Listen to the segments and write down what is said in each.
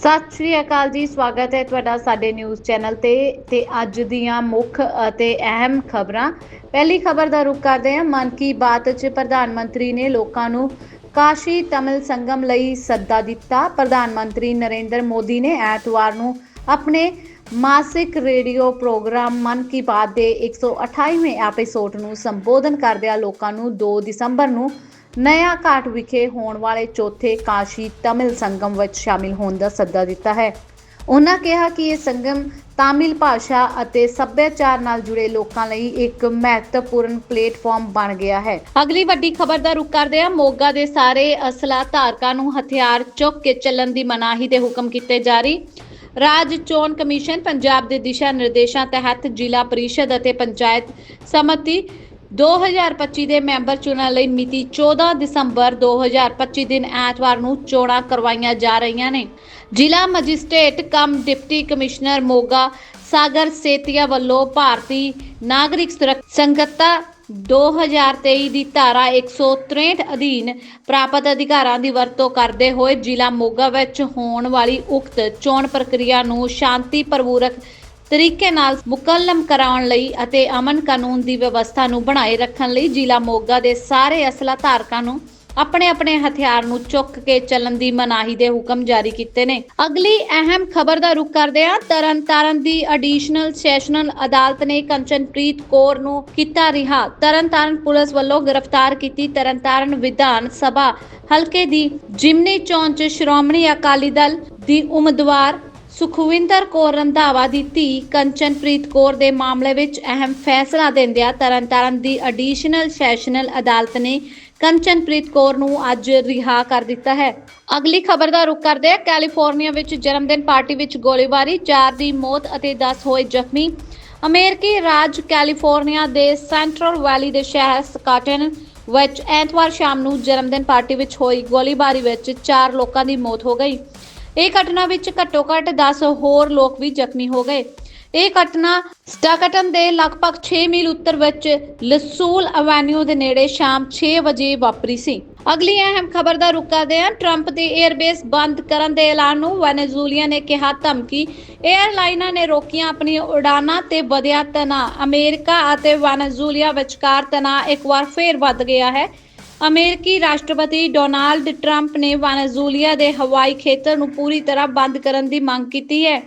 ਸਤਿ ਸ਼੍ਰੀ ਅਕਾਲ ਜੀ, ਸਵਾਗਤ ਹੈ ਤੁਹਾਡਾ ਸਾਡੇ ਨਿਊਜ਼ ਚੈਨਲ ਤੇ ਤੇ ਅੱਜ ਦੀਆਂ ਮੁੱਖ ਅਤੇ ਅਹਿਮ ਖਬਰਾਂ। ਪਹਿਲੀ ਖਬਰ ਦਾ ਰੁਖ ਕਰਦੇ ਹਾਂ, ਮਨ ਕੀ ਬਾਤ 'ਚ ਪ੍ਰਧਾਨ ਮੰਤਰੀ ਨੇ ਲੋਕਾਂ ਨੂੰ ਕਾਸ਼ੀ ਤਮਿਲ ਸੰਗਮ ਲਈ ਸੱਦਾ ਦਿੱਤਾ। ਪ੍ਰਧਾਨ ਮੰਤਰੀ ਨਰਿੰਦਰ ਮੋਦੀ ਨੇ ਐਤਵਾਰ ਨੂੰ ਆਪਣੇ ਮਾਸਿਕ ਰੇਡੀਓ ਪ੍ਰੋਗਰਾਮ ਮਨ ਕੀ ਬਾਤ ਦੇ 128ਵੇਂ ਐਪੀਸੋਡ ਨੂੰ ਸੰਬੋਧਨ ਕਰਦਿਆਂ ਲੋਕਾਂ ਨੂੰ 2 ਦਸੰਬਰ ਨੂੰ ਨਇਆ ਘਾਟ ਵਿਖੇ ਹੋਣ ਵਾਲੇ ਚੌਥੇ ਕਾਸ਼ੀ ਤਮਿਲ ਸੰਗਮ ਵਿੱਚ ਸ਼ਾਮਿਲ ਹੋਣ ਦਾ ਸੱਦਾ ਦਿੱਤਾ ਹੈ। ਉਹਨਾਂ ਕਿਹਾ ਕਿ ਇਹ ਸੰਗਮ ਤਾਮਿਲ ਭਾਸ਼ਾ ਅਤੇ ਸੱਭਿਆਚਾਰ ਨਾਲ ਜੁੜੇ ਲੋਕਾਂ ਲਈ ਇੱਕ ਮਹੱਤਵਪੂਰਨ ਪਲੇਟਫਾਰਮ ਬਣ ਗਿਆ ਹੈ। ਅਗਲੀ ਵੱਡੀ ਖਬਰ ਦਾ ਰੁਖ ਕਰਦੇ ਹਾਂ। ਮੋਗਾ ਦੇ ਸਾਰੇ ਅਸਲਾ ਧਾਰਕਾਂ ਨੂੰ ਹਥਿਆਰ ਚੁੱਕ ਕੇ ਚੱਲਣ ਦੀ ਮਨਾਹੀ ਦੇ ਹੁਕਮ ਕੀਤੇ ਜਾਰੀ। ਰਾਜ ਚੋਣ ਕਮਿਸ਼ਨ ਪੰਜਾਬ ਦੇ ਦਿਸ਼ਾ ਨਿਰਦੇਸ਼ਾਂ ਤਹਿਤ ਜ਼ਿਲ੍ਹਾ ਪਰਿਸ਼ਦ ਅਤੇ ਪੰਚਾਇਤ ਸਮਿਤੀ 2025 ਦੇ ਮੈਂਬਰ ਚੁਣਨ ਲਈ ਮਿਤੀ 14 ਦਸੰਬਰ 2025 ਦਿਨ ਐਤਵਾਰ ਨੂੰ ਚੋਣਾਂ ਕਰਵਾਈਆਂ ਜਾ ਰਹੀਆਂ ਨੇ। ਜ਼ਿਲ੍ਹਾ magistrate cum deputy commissioner Moga Sagar Setia ਵੱਲੋਂ ਭਾਰਤੀ ਨਾਗਰਿਕ ਸੁਰੱਖਿਆ ਸੰਗਤਾ 2023 ਦੀ ਧਾਰਾ 163 ਅਧੀਨ ਪ੍ਰਾਪਤ ਅਧਿਕਾਰਾਂ ਦੀ ਵਰਤੋਂ ਕਰਦੇ ਹੋਏ ਜ਼ਿਲ੍ਹਾ ਮੋਗਾ ਵਿੱਚ ਹੋਣ ਵਾਲੀ ਉਕਤ ਚੋਣ ਪ੍ਰਕਿਰਿਆ ਨੂੰ ਸ਼ਾਂਤੀ ਸ਼ਾਂਤੀਪੂਰਵਕ ਤਰੀਕੇ ਨਾਲ ਮੁਕੰਮਲ ਕਰਾਉਣ ਲਈ ਅਤੇ ਅਮਨ ਕਾਨੂੰਨ ਦੀ ਵਿਵਸਥਾ ਨੂੰ ਬਣਾਏ ਰੱਖਣ ਲਈ ਜ਼ਿਲ੍ਹਾ ਮੋਗਾ ਦੇ ਸਾਰੇ ਅਸਲਾ ਧਾਰਕਾਂ ਨੂੰ ਆਪਣੇ ਆਪਣੇ ਹਥਿਆਰ ਨੂੰ ਚੁੱਕ ਕੇ ਚੱਲਣ ਦੀ ਮਨਾਹੀ ਦੇ ਹੁਕਮ ਜਾਰੀ ਕੀਤੇ ਨੇ। ਅਗਲੀ ਅਹਿਮ ਖਬਰ ਦਾ ਰੁਖ ਕਰਦੇ ਹਾਂ। ਤਰਨਤਾਰਨ ਦੀ ਐਡੀਸ਼ਨਲ ਸੈਸ਼ਨਲ ਅਦਾਲਤ ਨੇ ਕੰਚਨਪ੍ਰੀਤ ਕੌਰ ਨੂੰ ਕੀਤਾ ਰਿਹਾ। ਤਰਨਤਾਰਨ ਪੁਲਿਸ ਵੱਲੋਂ ਗ੍ਰਿਫਤਾਰ ਕੀਤੀ ਤਰਨਤਾਰਨ ਵਿਧਾਨ ਸਭਾ ਹਲਕੇ ਦੀ ਜਿਮਨੀ ਚੋਣ ਚ ਸ਼੍ਰੋਮਣੀ ਅਕਾਲੀ ਦਲ ਦੀ ਉਮੀਦਵਾਰ ਸੁਖਵਿੰਦਰ ਕੌਰ ਰੰਧਾਵਾ ਦੀ ਧੀ ਕੰਚਨਪ੍ਰੀਤ ਕੌਰ ਦੇ ਮਾਮਲੇ ਵਿੱਚ ਅਹਿਮ ਫੈਸਲਾ ਦਿੰਦਿਆਂ ਤਰਨਤਾਰਨ ਦੀ ਐਡੀਸ਼ਨਲ ਸੈਸ਼ਨਲ ਅਦਾਲਤ ਨੇ ਕੰਚਨਪ੍ਰੀਤ ਕੌਰ ਨੂੰ ਅੱਜ ਰਿਹਾ ਕਰ ਦਿੱਤਾ ਹੈ। ਅਗਲੀ ਖਬਰ ਦਾ ਰੁਖ ਕਰਦੇ ਹਾਂ। ਕੈਲੀਫੋਰਨੀਆ ਵਿੱਚ ਜਨਮਦਿਨ ਪਾਰਟੀ ਵਿੱਚ ਗੋਲੀਬਾਰੀ 4 ਦੀ ਮੌਤ ਅਤੇ 10 ਹੋਏ ਜ਼ਖਮੀ। ਅਮਰੀਕੀ ਰਾਜ ਕੈਲੀਫੋਰਨੀਆ ਦੇ ਸੈਂਟਰਲ ਵੈਲੀ ਦੇ ਸ਼ਹਿਰ ਸਕਾਟਨ ਵਿੱਚ ਐਤਵਾਰ ਸ਼ਾਮ ਨੂੰ ਜਨਮਦਿਨ ਪਾਰਟੀ ਵਿੱਚ ਹੋਈ ਗੋਲੀਬਾਰੀ ਵਿੱਚ 4 ਲੋਕਾਂ ਦੀ ਮੌਤ ਹੋ ਗਈ। ਇਹ ਘਟਨਾ ਵਿੱਚ ਘੱਟੋ ਘੱਟ 10 ਹੋਰ ਲੋਕ ਵੀ ਜ਼ਖਮੀ ਹੋ ਗਏ। ਇਹ ਘਟਨਾ ਸਟਾਕਟਨ ਦੇ ਲਗਭਗ 6 ਮੀਲ ਉੱਤਰ ਵਿੱਚ ਲਸੂਲ ਐਵੇਨਿਊ ਦੇ ਨੇੜੇ ਸ਼ਾਮ 6 ਵਜੇ ਵਾਪਰੀ ਸੀ। ਅਗਲੀ ਅਹਿਮ ਖਬਰ ਦਾ ਰੁਕ ਕਰਦੇ ਹਾਂ। ਟਰੰਪ ਦੀ 에ਅਰਬੇਸ ਬੰਦ ਕਰਨ ਦੇ ਐਲਾਨ ਨੂੰ ਵੈਨੇਜ਼ੂਲੀਆ ਨੇ ਕਿਹਾ ਧਮਕੀ। 에ਅਰਲਾਈਨਾਂ ਨੇ ਰੋਕੀਆਂ ਆਪਣੀਆਂ ਉਡਾਨਾਂ ਤੇ ਵਧਿਆ ਤਣਾਅ। ਅਮਰੀਕਾ ਅਤੇ ਵੈਨੇਜ਼ੂਲੀਆ ਵਿਚਕਾਰ ਤਣਾਅ ਇੱਕ ਵਾਰ ਫੇਰ ਵੱਧ ਗਿਆ ਹੈ। ਅਮਰੀਕੀ ਰਾਸ਼ਟਰਪਤੀ ਡੋਨਾਲਡ ਟਰੰਪ ਨੇ ਵੈਨੇਜ਼ੂਲੀਆ ਦੇ ਹਵਾਈ ਖੇਤਰ ਨੂੰ ਪੂਰੀ ਤਰ੍ਹਾਂ ਬੰਦ ਕਰਨ ਦੀ ਮੰਗ ਕੀਤੀ ਹੈ।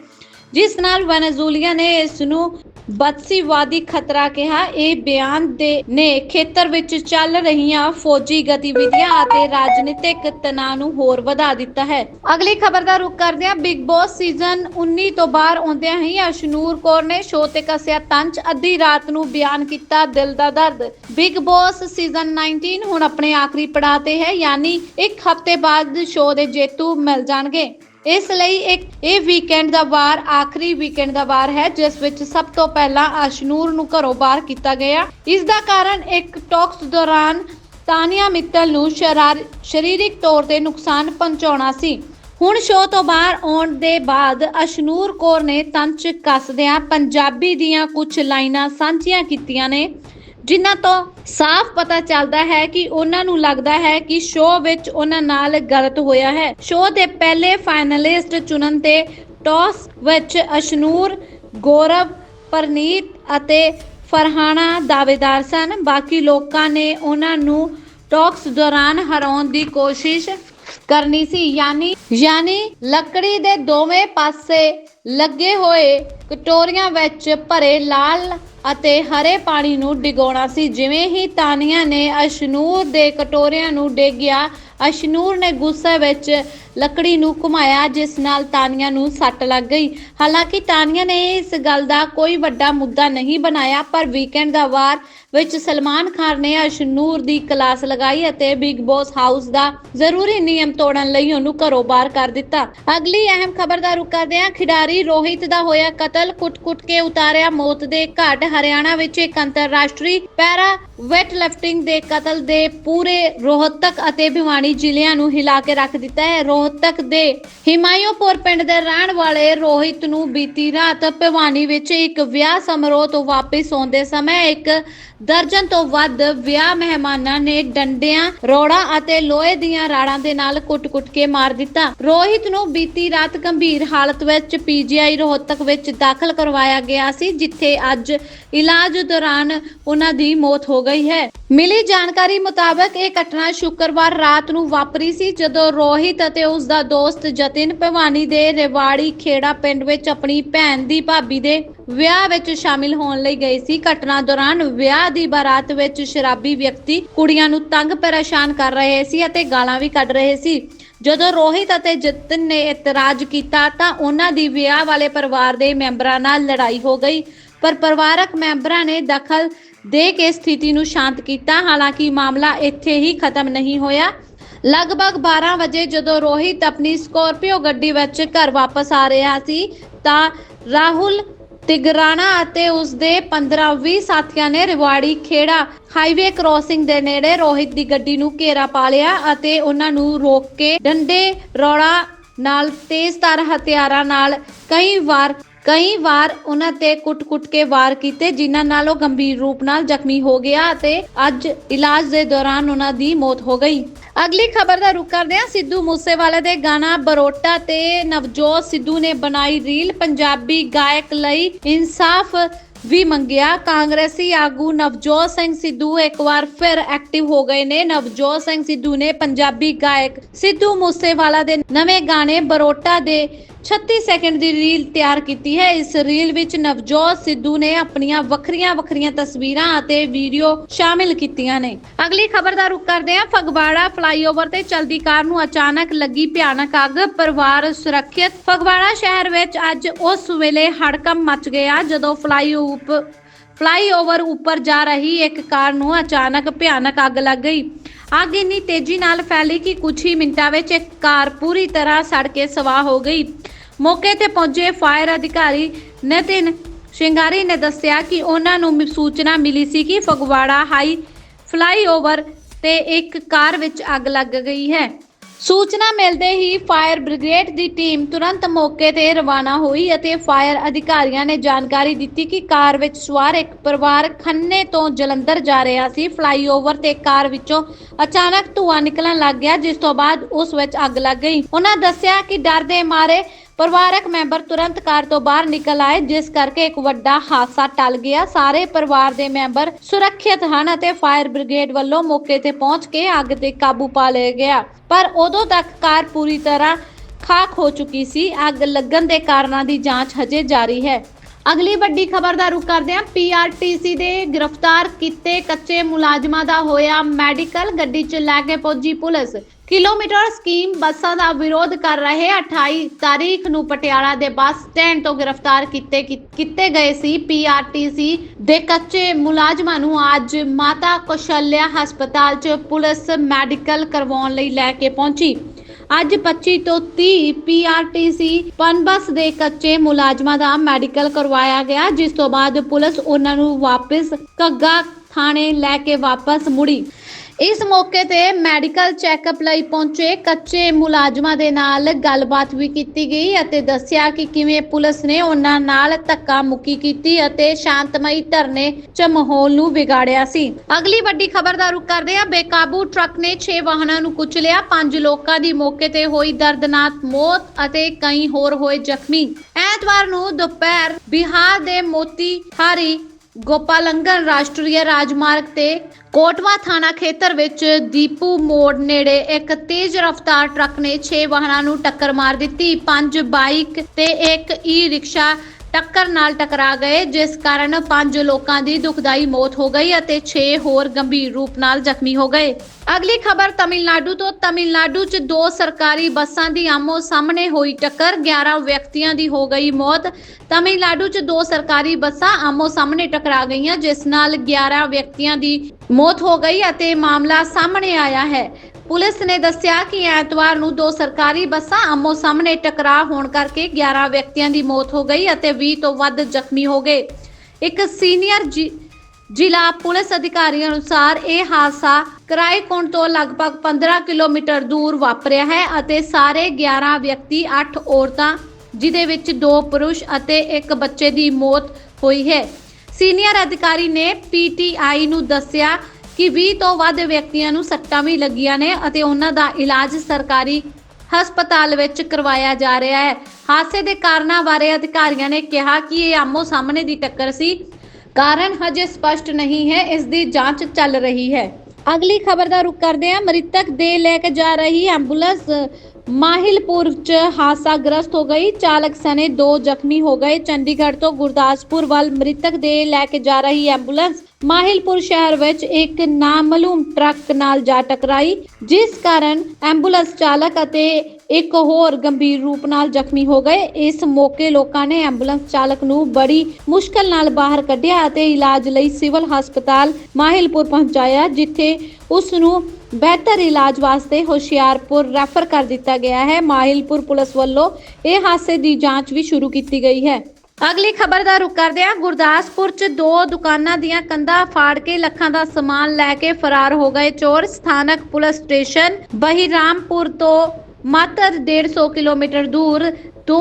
ਜਿਸ ਨਾਲ ਵੈਨੇਜ਼ੂਲੀਆ ਨੇ ਇਸ ਨੂੰ ਬਦਸੀਵਾਦੀ ਖਤਰਾ ਕਿਹਾ, ਇਹ ਬਿਆਨ ਦੇ ਨੇ ਖੇਤਰ ਵਿੱਚ ਚੱਲ ਰਹੀਆਂ ਫੌਜੀ ਗਤੀਵਿਧੀਆਂ ਅਤੇ ਰਾਜਨੀਤਿਕ ਤਣਾਅ ਨੂੰ ਹੋਰ ਵਧਾ ਦਿੱਤਾ ਹੈ। ਅਗਲੀ ਖਬਰ ਦਾ ਰੁਖ ਕਰਦੇ ਹਾਂ। ਬਿਗ ਬੌਸ ਸੀਜ਼ਨ 19 ਤੋਂ ਬਾਹਰ ਆਉਂਦਿਆਂ ਹੀ ਅਸ਼ਨੂਰ ਕੌਰ ਨੇ ਸ਼ੋਅ ਤੇ ਕੱਸਿਆ ਤੰਚ ਅੱਧੀ ਰਾਤ ਨੂੰ ਬਿਆਨ ਕੀਤਾ ਦਿਲ ਦਾ ਦਰਦ। ਬਿਗ ਬੌਸ ਸੀਜ਼ਨ 19 ਹੁਣ ਆਪਣੇ ਆਖਰੀ ਪੜਾਅ ਤੇ ਹੈ, ਯਾਨੀ ਇੱਕ ਹਫ਼ਤੇ ਬਾਅਦ ਸ਼ੋਅ ਦੇ ਜੇਤੂ ਮਿਲ ਜਾਣਗੇ। ਇਸ ਲਈ ਇੱਕ ਇਹ ਵੀਕਐਂਡ ਦਾ ਵਾਰ ਆਖਰੀ ਵੀਕਐਂਡ ਦਾ ਵਾਰ ਹੈ, ਜਿਸ ਵਿੱਚ ਸਭ ਤੋਂ ਪਹਿਲਾਂ ਅਸ਼ਨੂਰ ਨੂੰ ਘਰੋਂ ਬਾਹਰ ਕੀਤਾ ਗਿਆ। ਇਸ ਦਾ ਕਾਰਨ ਇੱਕ ਟਾਕਸ ਦੌਰਾਨ ਤਾਨੀਆ ਮਿੱਤਲ ਨੂੰ ਸ਼ਰਾਰ- ਸਰੀਰਕ ਤੌਰ ਤੇ ਨੁਕਸਾਨ ਪਹੁੰਚਾਉਣਾ ਸੀ। ਹੁਣ ਸ਼ੋਅ ਤੋਂ ਬਾਹਰ ਆਉਣ ਦੇ ਬਾਅਦ ਅਸ਼ਨੂਰ ਕੌਰ ਨੇ ਤੰਚ ਕੱਸਦਿਆਂ ਪੰਜਾਬੀ ਦੀਆਂ ਕੁਝ ਲਾਈਨਾਂ ਸਾਂਝੀਆਂ ਕੀਤੀਆਂ ਨੇ। ਜਿਨ੍ਹਾਂ ਤੋਂ ਸਾਫ਼ ਪਤਾ ਚੱਲਦਾ ਹੈ ਕਿ ਉਹਨਾਂ ਨੂੰ ਲੱਗਦਾ ਹੈ ਕਿ ਸ਼ੋਅ ਵਿੱਚ ਉਹਨਾਂ ਨਾਲ ਗਲਤ ਹੋਇਆ ਹੈ। ਸ਼ੋਅ ਦੇ ਪਹਿਲੇ ਫਾਈਨਲਿਸਟ ਚੁਣਨ ਤੇ ਟੌਸ ਵਿੱਚ ਅਸ਼ਨੂਰ, ਗੌਰਵ, ਪਰਨੀਤ ਅਤੇ ਫਰਹਾਨਾ ਦਾਅਵੇਦਾਰ ਸਨ। ਬਾਕੀ ਲੋਕਾਂ ਨੇ ਉਹਨਾਂ ਨੂੰ ਟਾਕਸ ਦੌਰਾਨ ਹਰਾਉਣ ਦੀ ਕੋਸ਼ਿਸ਼ ਕਰਨੀ ਸੀ। ਯਾਨੀ ਯਾਨੀ ਲੱਕੜੀ ਦੇ ਦੋਵੇਂ ਪਾਸੇ ਲੱਗੇ ਹੋਏ ਕਟੋਰੀਆਂ ਵਿੱਚ ਭਰੇ ਲਾਲ ਅਤੇ ਹਰੇ ਪਾਣੀ ਨੂੰ ਡਿਗਾਉਣਾ ਸੀ। ਜਿਵੇਂ ਹੀ ਤਾਨੀਆ ਨੇ ਅਸ਼ਨੂਰ ਦੇ ਕਟੋਰਿਆਂ ਨੂੰ ਡੇਗਿਆ, ਅਸ਼ਨੂਰ ਨੇ ਗੁੱਸੇ ਵਿੱਚ ਲੱਕੜੀ ਨੂੰ ਘੁਮਾਇਆ, ਜਿਸ ਨਾਲ ਤਾਨੀਆ ਨੂੰ ਸੱਟ ਲੱਗ ਗਈ। ਹਾਲਾਂਕਿ ਤਾਨੀਆ ਨੇ ਇਸ ਗੱਲ ਦਾ ਕੋਈ ਵੱਡਾ ਮੁੱਦਾ ਨਹੀਂ ਬਣਾਇਆ, ਪਰ ਵੀਕਐਂਡ ਦਾ ਵਾਰ ਵਿੱਚ ਸਲਮਾਨ ਖਾਨ ਨੇ ਅਸ਼ਨੂਰ ਦੀ ਕਲਾਸ ਲਗਾਈ ਅਤੇ ਬਿਗ ਬੌਸ ਹਾਊਸ ਦਾ ਜ਼ਰੂਰੀ ਨਿਯਮ ਤੋੜਨ ਲਈ ਉਹਨੂੰ ਘਰੋਂ ਬਾਹਰ ਕਰ ਦਿੱਤਾ। ਅਗਲੀ ਅਹਿਮ ਖਬਰ ਦਾ ਰੁਕ ਕਰਦੇ ਹਾਂ। ਖਿਡਾਰੀ ਰੋਹਿਤ ਦਾ ਹੋਇਆ ਕਤਲ, ਕੁੱਟ-ਕੁੱਟ ਕੇ ਉਤਾਰਿਆ ਮੌਤ ਦੇ ਘਾਟ। ਹਰਿਆਣਾ ਵਿੱਚ ਇੱਕ ਅੰਤਰਰਾਸ਼ਟਰੀ ਪੈਰਾ ਵੈਟ ਲਿਫਟਿੰਗ ਦੇ ਕਤਲ ਦੇ ਪੂਰੇ ਰੋਹਤਕ ਅਤੇ ਭਿਵਾਨੀ ਜ਼ਿਲ੍ਹਿਆਂ ਨੂੰ ਹਿਲਾ ਕੇ ਰੱਖ ਦਿੱਤਾ ਹੈ। ਰੋਹਤਕ ਦੇ ਹਿਮਾਇਓਪੁਰ ਪਿੰਡ ਦੇ ਰਹਿਣ ਵਾਲੇ ਰੋਹਿਤ ਨੂੰ ਬੀਤੀ ਰਾਤ ਭਿਵਾਨੀ ਵਿੱਚ ਇੱਕ ਵਿਆਹ ਸਮਾਰੋਹ ਤੋਂ ਵਾਪਸ ਆਉਂਦੇ ਸਮੇਂ ਇੱਕ ਦਰਜਨ ਤੋਂ ਵੱਧ ਵਿਆਹ ਮਹਿਮਾਨਾਂ ਨੇ ਡੰਡਿਆਂ, ਰੋੜਾ ਅਤੇ ਲੋਹੇ ਦੀਆਂ ਰਾੜਾਂ ਦੇ ਨਾਲ ਕੁੱਟ-ਕੁੱਟ ਕੇ ਮਾਰ ਦਿੱਤਾ। ਰੋਹਿਤ ਨੂੰ ਬੀਤੀ ਰਾਤ ਗੰਭੀਰ ਹਾਲਤ ਵਿੱਚ ਪੀਜੀਆਈ ਰੋਹਤਕ ਵਿੱਚ ਦਾਖਲ ਕਰਵਾਇਆ ਗਿਆ ਸੀ, ਜਿੱਥੇ ਅੱਜ ਇਲਾਜ ਦੌਰਾਨ ਉਹਨਾਂ ਦੀ ਮੌਤ ਹੋ ਗਈ ਹੈ। ਮਿਲੀ ਜਾਣਕਾਰੀ ਮੁਤਾਬਕ ਇਹ ਘਟਨਾ ਸ਼ੁੱਕਰਵਾਰ ਰਾਤ ਨੂੰ ਵਾਪਰੀ ਸੀ ਜਦੋਂ ਰੋਹਿਤ ਅਤੇ ਉਸ ਦਾ ਦੋਸਤ ਜਤਿਨ ਭਵਾਨੀ ਦੇ ਰੇਵਾੜੀ ਖੇੜਾ ਪਿੰਡ ਵਿੱਚ ਆਪਣੀ ਭੈਣ ਦੀ ਭਾਬੀ ਦੇ ਵਿਆਹ ਵਿੱਚ ਸ਼ਾਮਿਲ ਹੋਣ ਲਈ ਗਏ ਸੀ। ਘਟਨਾ ਦੌਰਾਨ ਵਿਆਹ ਦੀ ਬਾਰਾਤ ਵਿੱਚ ਸ਼ਰਾਬੀ ਵਿਅਕਤੀ ਕੁੜੀਆਂ ਨੂੰ ਤੰਗ ਪਰੇਸ਼ਾਨ ਕਰ ਰਹੇ ਸੀ ਅਤੇ ਗਾਲਾਂ ਵੀ ਕੱਢ ਰਹੇ ਸੀ। ਜਦੋਂ ਰੋਹਿਤ ਅਤੇ ਜਤਨ ਨੇ ਇਤਰਾਜ਼ ਕੀਤਾ ਤਾਂ ਉਹਨਾਂ ਦੀ ਵਿਆਹ ਵਾਲੇ ਪਰਿਵਾਰ ਦੇ ਮੈਂਬਰਾਂ ਨਾਲ ਲੜਾਈ ਹੋ ਗਈ। ਪਰ ਪਰਿਵਾਰਕ ਮੈਂਬਰਾਂ ਨੇ ਦਖਲ ਦੇ ਕੇ ਸਥਿਤੀ ਨੂੰ ਸ਼ਾਂਤ ਕੀਤਾ। ਹਾਲਾਂਕਿ ਮਾਮਲਾ ਇੱਥੇ ਹੀ ਖਤਮ ਨਹੀਂ ਹੋਇਆ। ਲਗਭਗ 12 ਵਜੇ ਜਦੋਂ ਰੋਹਿਤ ਆਪਣੀ ਸਕੋਰਪੀਓ ਗੱਡੀ ਵਿੱਚ ਘਰ ਵਾਪਸ ਆ ਰਿਹਾ ਸੀ, ਤਾਂ ਰਾਹੁਲ ਤਿਗਰਾਣਾ ਅਤੇ ਉਸ ਦੇ 15-20 ਸਾਥੀਆਂ ਨੇ ਰਿਵਾੜੀ ਖੇੜਾ ਹਾਈਵੇ ਕ੍ਰੋਸਿੰਗ ਦੇ ਨੇੜੇ ਰੋਹਿਤ ਦੀ ਗੱਡੀ ਨੂੰ ਘੇਰਾ ਪਾ ਲਿਆ ਅਤੇ ਉਹਨਾਂ ਨੂੰ ਰੋਕ ਕੇ ਡੰਡੇ ਰੌੜਾ ਨਾਲ ਤੇਜ਼ਧਾਰ ਹਥਿਆਰਾਂ ਨਾਲ ਕਈ ਵਾਰ ਕਈ ਵਾਰ ਉਹਨਾਂ ਤੇ ਕੁੱਟ-ਕੁੱਟ ਕੇ ਵਾਰ ਕੀਤੇ, ਜਿਨ੍ਹਾਂ ਨਾਲ ਉਹ ਗੰਭੀਰ ਰੂਪ ਨਾਲ ਜ਼ਖਮੀ ਹੋ ਗਿਆ ਅਤੇ ਅੱਜ ਇਲਾਜ ਦੇ ਦੌਰਾਨ ਉਹਨਾਂ ਦੀ ਮੌਤ ਹੋ ਗਈ। ਅਗਲੀ ਖਬਰ ਦਾ ਰੁਖ ਕਰਦੇ ਹਾਂ। ਸਿੱਧੂ ਮੂਸੇਵਾਲੇ ਦੇ ਗਾਣਾ ਬਰੋਟਾ ਤੇ ਨਵਜੋਤ ਸਿੱਧੂ ਨੇ ਬਣਾਈ ਰੀਲ। ਪੰਜਾਬੀ ਗਾਇਕ ਲਈ ਇਨਸਾਫ ਵੀ ਮੰਗਿਆ। ਕਾਂਗਰਸੀ ਆਗੂ ਨਵਜੋਤ ਸਿੰਘ ਸਿੱਧੂ ਇੱਕ ਵਾਰ ਫਿਰ ਐਕਟਿਵ ਹੋ ਗਏ ਨੇ। ਨਵਜੋਤ ਸਿੰਘ ਸਿੱਧੂ ਨੇ ਪੰਜਾਬੀ ਗਾਇਕ ਸਿੱਧੂ ਮੂਸੇਵਾਲਾ ਦੇ ਨਵੇਂ ਗਾਣੇ ਬਰੋਟਾ ਦੇ 36 ਸੈਕਿੰਡ ਦੀ ਰੀਲ ਤਿਆਰ ਕੀਤੀ ਹੈ। ਇਸ ਰੀਲ ਵਿੱਚ ਨਵਜੋਤ ਸਿੱਧੂ ਨੇ ਆਪਣੀਆਂ ਵੱਖਰੀਆਂ ਵੱਖਰੀਆਂ ਤਸਵੀਰਾਂ ਅਤੇ ਵੀਡੀਓ ਸ਼ਾਮਿਲ ਕੀਤੀਆਂ ਨੇ। ਅਗਲੀ ਖਬਰ ਦਾ ਰੁਖ ਕਰਦੇ ਹਾਂ। ਫਗਵਾੜਾ ਫਲਾਈਓਵਰ ਤੇ ਚਲਦੀ ਕਾਰ ਨੂੰ ਅਚਾਨਕ ਲੱਗੀ ਭਿਆਨਕ ਅੱਗ। ਪਰਿਵਾਰ ਸੁਰੱਖਿਅਤ। ਫਗਵਾੜਾ ਸ਼ਹਿਰ ਵਿੱਚ ਅੱਜ ਉਸ ਵੇਲੇ ਹੜਕੰਪ ਮਚ ਗਿਆ ਜਦੋਂ ਫਲਾਈਓਵਰ ਫਲਾਈਓਵਰ ਉੱਪਰ ਜਾ ਰਹੀ ਇੱਕ ਕਾਰ ਨੂੰ ਅਚਾਨਕ ਭਿਆਨਕ ਅੱਗ ਲੱਗ ਗਈ। ਅੱਗ ਇੰਨੀ ਤੇਜ਼ੀ ਨਾਲ ਫੈਲੀ ਕਿ ਕੁਝ ਹੀ ਮਿੰਟਾਂ ਵਿੱਚ ਇੱਕ ਕਾਰ ਪੂਰੀ ਤਰ੍ਹਾਂ ਸੜ ਕੇ ਸਵਾਹ ਹੋ ਗਈ। ਮੌਕੇ ਤੇ ਪਹੁੰਚੇ ਫਾਇਰ ਅਧਿਕਾਰੀ ਨਿਤਿਨ ਸ਼ਿੰਗਾਰੀ ਨੇ ਦੱਸਿਆ ਕਿ ਉਹਨਾਂ ਨੂੰ ਸੂਚਨਾ ਮਿਲੀ ਸੀ ਕਿ ਫਗਵਾੜਾ ਹਾਈ ਫਲਾਈਓਵਰ ਤੇ ਇੱਕ ਕਾਰ ਵਿੱਚ ਅੱਗ ਲੱਗ ਗਈ ਹੈ। ਸੂਚਨਾ ਮਿਲਦੇ ਹੀ ਫਾਇਰ ਬ੍ਰਿਗੇਡ ਦੀ ਟੀਮ ਤੁਰੰਤ ਮੌਕੇ ਤੇ ਰਵਾਨਾ ਹੋਈ ਅਤੇ ਫਾਇਰ ਅਧਿਕਾਰੀਆਂ ਨੇ ਜਾਣਕਾਰੀ ਦਿੱਤੀ ਕਿ ਕਾਰ ਵਿੱਚ ਸਵਾਰ ਇੱਕ ਪਰਿਵਾਰ ਖੰਨੇ ਤੋਂ ਜਲੰਧਰ ਜਾ ਰਿਹਾ ਸੀ। ਫਲਾਈਓਵਰ ਤੇ ਕਾਰ ਵਿੱਚੋਂ ਅਚਾਨਕ ਧੂੰਆਂ ਨਿਕਲਣ ਲੱਗ ਗਿਆ, ਜਿਸ ਤੋਂ ਬਾਅਦ ਉਸ ਵਿੱਚ ਅੱਗ ਲੱਗ ਗਈ। ਉਹਨਾਂ ਦੱਸਿਆ ਕਿ ਡਰ ਦੇ ਮਾਰੇ ਪਰਿਵਾਰਕ ਮੈਂਬਰ ਤੁਰੰਤ ਕਾਰ ਤੋਂ ਬਾਹਰ ਨਿਕਲ ਆਏ, ਜਿਸ ਕਰਕੇ ਇੱਕ ਵੱਡਾ ਹਾਦਸਾ ਟਲ ਗਿਆ। ਸਾਰੇ ਪਰਿਵਾਰ ਦੇ ਮੈਂਬਰ ਸੁਰੱਖਿਅਤ ਹਨ ਅਤੇ ਫਾਇਰ ਬ੍ਰਿਗੇਡ ਵੱਲੋਂ ਮੌਕੇ ਤੇ ਪਹੁੰਚ ਕੇ ਅੱਗ ਤੇ ਕਾਬੂ ਪਾ ਲਿਆ ਗਿਆ। ਪਰ ਉਦੋਂ ਤੱਕ ਕਾਰ ਪੂਰੀ ਤਰ੍ਹਾਂ ਖਾਕ ਹੋ ਚੁੱਕੀ ਸੀ। ਅੱਗ ਲੱਗਣ ਦੇ ਕਾਰਨਾਂ ਦੀ ਜਾਂਚ ਹਜੇ ਜਾਰੀ ਹੈ। ਅਗਲੀ ਵੱਡੀ ਖਬਰ ਦਾ ਰੁਖ ਕਰਦੇ ਹਾਂ। ਪੀਆਰਟੀਸੀ ਦੇ ਗ੍ਰਿਫਤਾਰ ਕੀਤੇ ਕੱਚੇ ਮੁਲਾਜ਼ਮਾਂ ਦਾ ਹੋਇਆ ਮੈਡੀਕਲ, ਗੱਡੀ 'ਚ ਲੈ ਕੇ ਪਹੁੰਚੀ ਪੁਲਿਸ। ਕਿਲੋਮੀਟਰ ਸਕੀਮ ਬੱਸਾਂ ਦਾ ਵਿਰੋਧ ਕਰ ਰਹੇ 28 ਤਾਰੀਖ ਨੂੰ ਪਟਿਆਲਾ ਦੇ ਬੱਸ ਸਟੈਂਡ ਤੋਂ ਗ੍ਰਿਫਤਾਰ ਕੀਤੇ ਕੀਤੇ ਗਏ ਸੀ ਪੀਆਰਟੀਸੀ ਦੇ ਕੱਚੇ ਮੁਲਾਜ਼ਮਾਂ ਨੂੰ ਅੱਜ ਮਾਤਾ ਕੌਸ਼ਲਿਆ ਹਸਪਤਾਲ 'ਚ ਪੁਲਿਸ ਮੈਡੀਕਲ ਕਰਵਾਉਣ ਲਈ ਲੈ ਕੇ ਪਹੁੰਚੀ। ਅੱਜ 25 ਤੋਂ 30 ਪੀਆਰਟੀਸੀ ਪਨਬਸ ਦੇ ਕੱਚੇ ਮੁਲਾਜ਼ਮਾਂ ਦਾ ਮੈਡੀਕਲ ਕਰਵਾਇਆ ਗਿਆ, ਜਿਸ ਤੋਂ ਬਾਅਦ ਪੁਲਿਸ ਉਹਨਾਂ ਨੂੰ ਵਾਪਸ ਕੱਗਾ ਥਾਣੇ ਲੈ ਕੇ ਵਾਪਸ ਮੁੜੀ। ਇਸ ਮੌਕੇ ਤੇ ਮੈਡੀਕਲ ਚੈੱਕਅਪ ਲਈ ਪਹੁੰਚੇ ਕੱਚੇ ਮੁਲਾਜ਼ਮਾਂ ਦੇ ਨਾਲ ਗੱਲਬਾਤ ਵੀ ਕੀਤੀ ਗਈ ਅਤੇ ਦੱਸਿਆ ਕਿ ਕਿਵੇਂ ਪੁਲਿਸ ਨੇ ਉਹਨਾਂ ਨਾਲ ਧੱਕਾ ਮੁੱਕੀ ਕੀਤੀ ਅਤੇ ਸ਼ਾਂਤਮਈ ਧਰਨੇ 'ਚ ਮਾਹੌਲ ਨੂੰ ਵਿਗਾੜਿਆ ਸੀ। ਅਗਲੀ ਵੱਡੀ ਖਬਰ ਦਾ ਰੁਖ ਕਰਦੇ ਆ ਬੇਕਾਬੂ ਟਰੱਕ ਨੇ 6 ਵਾਹਨਾਂ ਨੂੰ ਕੁਚਲਿਆ ਪੰਜ ਲੋਕਾਂ ਦੀ ਮੌਕੇ ਤੇ ਹੋਈ ਦਰਦਨਾਕ ਮੌਤ ਅਤੇ ਕਈ ਹੋਰ ਹੋਏ ਜ਼ਖਮੀ। ਐਤਵਾਰ ਨੂੰ ਦੁਪਹਿਰ ਬਿਹਾਰ ਦੇ ਮੋਤੀ ਹਾਰੀ ਗੋਪਾਲੰਗਨ ਰਾਸ਼ਟਰੀ ਰਾਜਮਾਰਗ ਤੇ ਕੋਟਵਾ ਥਾਣਾ ਖੇਤਰ ਵਿੱਚ ਦੀਪੂ ਮੋੜ ਨੇੜੇ ਇੱਕ ਤੇਜ਼ ਰਫ਼ਤਾਰ ਟਰੱਕ ਨੇ 6 ਵਾਹਨਾਂ ਨੂੰ ਟੱਕਰ ਮਾਰ ਦਿੱਤੀ। ਪੰਜ ਬਾਈਕ ਤੇ ਇੱਕ ਈ ਰਿਕਸ਼ਾ ਟੱਕਰ ਨਾਲ ਟਕਰਾ ਗਏ, ਜਿਸ ਕਾਰਨ ਪੰਜ ਲੋਕਾਂ ਦੀ ਦੁਖਦਾਈ ਮੌਤ ਹੋ ਗਈ ਅਤੇ 6 ਹੋਰ ਗੰਭੀਰ ਰੂਪ ਨਾਲ ਜ਼ਖਮੀ ਹੋ ਗਏ। ਅਗਲੀ ਖਬਰ ਤਮਿਲਨਾਡੂ ਤੋਂ। ਤਮਿਲਨਾਡੂ 'ਚ ਦੋ ਸਰਕਾਰੀ ਬੱਸਾਂ ਦੀ ਆਮੋ ਸਾਹਮਣੇ ਹੋਈ ਟੱਕਰ 11 ਵਿਅਕਤੀਆਂ ਦੀ ਹੋ ਗਈ ਮੌਤ। ਤਮਿਲਨਾਡੂ 'ਚ ਦੋ ਸਰਕਾਰੀ ਬੱਸਾਂ ਆਮੋ ਸਾਹਮਣੇ ਟਕਰਾ ਗਈਆਂ, ਜਿਸ ਨਾਲ 11 ਵਿਅਕਤੀਆਂ ਦੀ ਮੌਤ ਹੋ ਗਈ ਅਤੇ ਮਾਮਲਾ ਸਾਹਮਣੇ ਆਇਆ ਹੈ। ਪੁਲਿਸ ਨੇ ਦੱਸਿਆ ਕਿ ਐਤਵਾਰ ਨੂੰ ਦੋ ਸਰਕਾਰੀ ਬੱਸਾਂ ਆਮੋ ਸਾਹਮਣੇ ਟਕਰਾਅ ਹੋਣ ਕਰਕੇ 11 ਵਿਅਕਤੀਆਂ ਦੀ ਮੌਤ ਹੋ ਗਈ ਅਤੇ 20 ਤੋਂ ਵੱਧ ਜ਼ਖਮੀ ਹੋ ਗਏ। ਇੱਕ ਸੀਨੀਅਰ ਜ਼ਿਲ੍ਹਾ ਪੁਲਿਸ ਅਧਿਕਾਰੀ ਅਨੁਸਾਰ ਇਹ ਹਾਦਸਾ ਕਰਾਈਕੁੰਡ ਤੋਂ ਲਗਭਗ 15 ਕਿਲੋਮੀਟਰ ਦੂਰ ਵਾਪਰਿਆ ਹੈ ਅਤੇ ਸਾਰੇ 11 ਵਿਅਕਤੀ 8 ਔਰਤਾਂ ਜਿਦੇ ਵਿੱਚ ਦੋ ਪੁਰਸ਼ ਅਤੇ ਇੱਕ ਬੱਚੇ ਦੀ ਮੌਤ ਹੋਈ ਹੈ। ਸੀਨੀਅਰ ਅਧਿਕਾਰੀ ਨੇ ਪੀਟੀਆਈ ਨੂੰ ਦੱਸਿਆ ਕਿ 20 ਤੋਂ ਵੱਧ ਵਿਅਕਤੀਆਂ ਨੂੰ ਸੱਟਾਂ ਵੀ ਲੱਗੀਆਂ ਨੇ ਅਤੇ ਉਹਨਾਂ ਦਾ ਇਲਾਜ ਸਰਕਾਰੀ ਹਸਪਤਾਲ ਵਿੱਚ ਕਰਵਾਇਆ ਜਾ ਰਿਹਾ ਹੈ। ਹਾਦਸੇ ਦੇ ਕਾਰਨਾਂ ਬਾਰੇ ਅਧਿਕਾਰੀਆਂ ਨੇ ਕਿਹਾ ਕਿ ਇਹ ਆਮੋ ਸਾਹਮਣੇ ਦੀ ਟੱਕਰ ਸੀ। ਕਾਰਨ ਹਜੇ ਸਪਸ਼ਟ ਨਹੀਂ ਹੈ, ਇਸ ਦੀ ਜਾਂਚ ਚੱਲ ਰਹੀ ਹੈ। ਅਗਲੀ ਖਬਰ ਦਾ ਰੁਖ ਕਰਦੇ ਹਾਂ। ਮ੍ਰਿਤਕ ਦੇ ਲੈ ਕੇ ਜਾ ਰਹੀ ਐਂਬੂਲੈਂਸ ਮਾਹਿਲਪੁਰ ਚ ਹਾਦਸਾਗ੍ਰਸਤ ਹੋ ਗਈ। ਚਾਲਕ ਸਣੇ ਦੋ ਜ਼ਖਮੀ ਹੋ ਗਏ। ਚੰਡੀਗੜ੍ਹ ਤੋਂ ਗੁਰਦਾਸਪੁਰ ਵੱਲ ਮ੍ਰਿਤਕ ਦੇ ਲੈ ਕੇ ਜਾ ਰਹੀ ਐਂਬੂਲੈਂਸ। ਮਾਹਿਲਪੁਰ ਸ਼ਹਿਰ ਵਿੱਚ ਇੱਕ ਨਾਮਾਲੂਮ ਟਰੱਕ ਨਾਲ ਜਾ ਟਕਰਾਈ, ਜਿਸ ਕਾਰਨ ਐਂਬੂਲੈਂਸ ਚਾਲਕ ਅਤੇ ਇੱਕ ਹੋਰ ਗੰਭੀਰ ਰੂਪ ਨਾਲ ਜ਼ਖਮੀ ਹੋ ਗਏ। ਇਸ ਮੌਕੇ ਲੋਕਾਂ ਨੇ ਐਂਬੂਲੈਂਸ ਚਾਲਕ ਨੂੰ ਬੜੀ ਮੁਸ਼ਕਲ ਨਾਲ ਬਾਹਰ ਕੱਢਿਆ ਅਤੇ ਇਲਾਜ ਲਈ ਸਿਵਲ ਹਸਪਤਾਲ ਮਾਹਿਲਪੁਰ ਪਹੁੰਚਾਇਆ, ਜਿੱਥੇ ਉਸ ਨੂੰ ਬਿਹਤਰ ਇਲਾਜ ਵਾਸਤੇ ਹੁਸ਼ਿਆਰਪੁਰ ਰੈਫਰ ਕਰ ਦਿੱਤਾ ਗਿਆ ਹੈ। ਮਾਹਿਲਪੁਰ ਪੁਲਿਸ ਵੱਲੋਂ ਇਹ ਹਾਦਸੇ ਦੀ ਜਾਂਚ ਵੀ ਸ਼ੁਰੂ ਕੀਤੀ ਗਈ ਹੈ। ਅਗਲੀ ਖਬਰ ਦਾ ਰੁਕ ਕਰਦੇ ਹਾਂ ਗੁਰਦਾਸਪੁਰ 'ਚ ਦੋ ਦੁਕਾਨਾਂ ਦੀਆਂ ਕੰਧਾਂ ਫਾੜ ਕੇ ਲੱਖਾਂ ਦਾ ਸਮਾਨ ਲੈ ਕੇ ਫਰਾਰ ਹੋ ਗਏ ਚੋਰ। ਸਥਾਨਕ ਪੁਲਿਸ ਸਟੇਸ਼ਨ ਬਹਿਰਾਮਪੁਰ ਤੋਂ ਮਾਤਰ 150 ਕਿਲੋਮੀਟਰ ਦੂਰ ਦੋ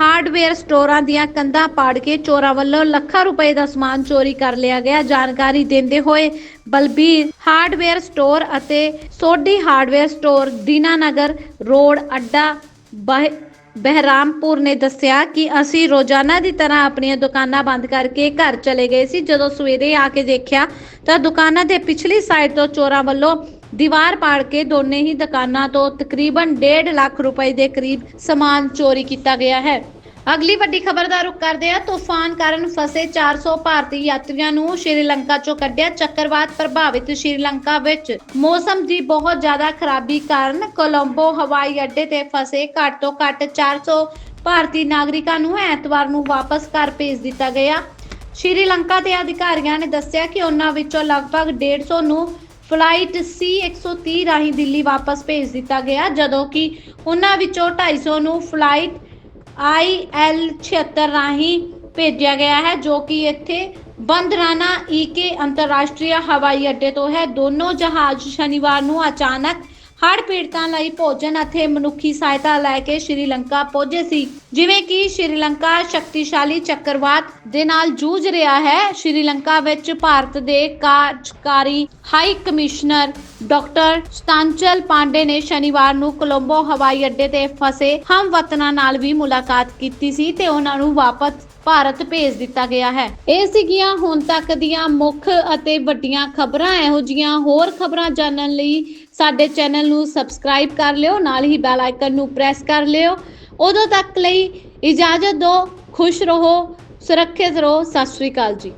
ਹਾਰਡਵੇਅਰ ਸਟੋਰਾਂ ਦੀਆਂ ਕੰਧਾਂ ਪਾੜ ਕੇ ਚੋਰਾਂ ਵੱਲੋਂ ਲੱਖਾਂ ਰੁਪਏ ਦਾ ਸਮਾਨ ਚੋਰੀ ਕਰ ਲਿਆ ਗਿਆ। ਜਾਣਕਾਰੀ ਦਿੰਦੇ ਹੋਏ ਬਲਬੀਰ ਹਾਰਡਵੇਅਰ ਸਟੋਰ ਅਤੇ Sodhi hardware store Dinanagar road ਅੱਡਾ ਬਹਿ, ਬਹਿਰਾਮਪੁਰ ਨੇ ਦੱਸਿਆ ਕਿ ਅਸੀਂ ਰੋਜ਼ਾਨਾ ਦੀ ਤਰ੍ਹਾਂ ਆਪਣੀਆਂ ਦੁਕਾਨਾਂ ਬੰਦ ਕਰਕੇ ਘਰ ਚਲੇ ਗਏ ਸੀ। ਜਦੋਂ ਸਵੇਰੇ ਆ ਕੇ ਦੇਖਿਆ ਤਾਂ ਦੁਕਾਨਾਂ ਦੇ ਪਿਛਲੀ ਸਾਈਡ ਤੋਂ ਚੋਰਾਂ ਵੱਲੋਂ ਦੀਵਾਰ ਪਾੜ ਕੇ ਦੋਨੇ ਹੀ ਦੁਕਾਨਾਂ ਤੋਂ ਤਕਰੀਬਨ 1.5 ਲੱਖ ਰੁਪਏ ਦੇ ਕਰੀਬ ਸਮਾਨ ਚੋਰੀ ਕੀਤਾ ਗਿਆ ਹੈ। ਅਗਲੀ ਵੱਡੀ ਖਬਰ ਦਾ ਰੁਖ ਕਰਦੇ ਹਾਂ। ਤੂਫਾਨ ਕਾਰਨ ਫਸੇ 400 ਭਾਰਤੀ ਯਾਤਰੀਆਂ ਨੂੰ ਸ਼੍ਰੀਲੰਕਾ ਚੋਂ ਕੱਢਿਆ ਚੱਕਰਵਾਤ ਪ੍ਰਭਾਵਿਤ ਸ਼੍ਰੀਲੰਕਾ ਵਿੱਚ। ਮੌਸਮ ਦੀ ਬਹੁਤ ਜ਼ਿਆਦਾ ਖਰਾਬੀ ਕਾਰਨ ਕੋਲੰਬੋ, ਹਵਾਈ ਅੱਡੇ ਤੇ ਫਸੇ ਘੱਟ ਤੋਂ ਘੱਟ 400 ਭਾਰਤੀ ਨਾਗਰਿਕਾਂ ਨੂੰ ਐਤਵਾਰ ਨੂੰ ਵਾਪਸ ਘਰ ਭੇਜ ਦਿੱਤਾ ਗਿਆ। ਸ਼੍ਰੀਲੰਕਾ ਦੇ ਅਧਿਕਾਰੀਆਂ ਨੇ ਦੱਸਿਆ ਕਿ ਉਹਨਾਂ ਵਿੱਚੋਂ ਲਗਭਗ 150 ਨੂੰ ਫਲਾਈਟ C130 ਰਾਹੀਂ ਦਿੱਲੀ ਵਾਪਸ ਭੇਜ ਦਿੱਤਾ ਗਿਆ, ਜਦੋਂ ਕਿ ਉਹਨਾਂ ਵਿੱਚੋਂ 250 ਨੂੰ ਫਲਾਈਟ IL 76 ਰਾਹੀਂ ਭੇਜਿਆ ਗਿਆ ਹੈ, ਜੋ ਕਿ ਇੱਥੇ ਬੰਦਰਾਨਾ ਈਕੇ ਅੰਤਰਰਾਸ਼ਟਰੀ ਹਵਾਈ ਅੱਡੇ ਤੋਂ ਹੈ। ਦੋਨੋਂ ਜਹਾਜ਼ ਸ਼ਨੀਵਾਰ ਨੂੰ ਅਚਾਨਕ ਹੜ੍ਹ ਪੀੜਤਾਂ ਲਈ ਭੋਜਨ ਅਤੇ ਮਨੁੱਖੀ ਸਹਾਇਤਾ ਲੈ ਕੇ ਸ਼੍ਰੀਲੰਕਾ ਪਹੁੰਚੇ ਸੀ। ਜਿਵੇਂ ਕਿ ਸ਼੍ਰੀਲੰਕਾ ਸ਼ਕਤੀਸ਼ਾਲੀ ਚੱਕਰਵਾਤ ਦੇ ਨਾਲ ਜੂਝ ਰਿਹਾ ਹੈ, ਸ਼੍ਰੀਲੰਕਾ ਵਿੱਚ ਭਾਰਤ ਦੇ ਕਾਰਜਕਾਰੀ high commissioner doctor Satanchal Pandey ਨੇ ਸ਼ਨੀਵਾਰ ਨੂੰ ਕੋਲੰਬੋ ਹਵਾਈ ਅੱਡੇ ਤੇ ਫਸੇ ਹਮਵਤਨਾਂ ਨਾਲ ਵੀ ਮੁਲਾਕਾਤ ਕੀਤੀ ਸੀ ਤੇ ਉਹਨਾਂ ਨੂੰ ਵਾਪਸ ਭਾਰਤ ਭੇਜ ਦਿੱਤਾ ਗਿਆ ਹੈ। ਇਹ ਸੀਗੀਆਂ ਹੁਣ ਤੱਕ ਦੀਆਂ ਮੁੱਖ ਅਤੇ ਵੱਡੀਆਂ ਖਬਰਾਂ। ਇਹੋ ਜੀਆਂ ਹੋਰ ਖਬਰਾਂ ਜਾਣਨ ਲਈ ਸਾਡੇ ਚੈਨਲ ਨੂੰ ਸਬਸਕ੍ਰਾਈਬ ਕਰ ਲਿਓ, ਨਾਲ ਹੀ ਬੈਲ ਆਈਕਨ ਨੂੰ ਪ੍ਰੈਸ ਕਰ ਲਿਓ। ਉਦੋਂ ਤੱਕ ਲਈ ਇਜਾਜ਼ਤ ਦਿਓ, ਖੁਸ਼ ਰਹੋ, ਸੁਰੱਖਿਅਤ ਰਹੋ। ਸਤਿ ਸ਼੍ਰੀ ਅਕਾਲ ਜੀ।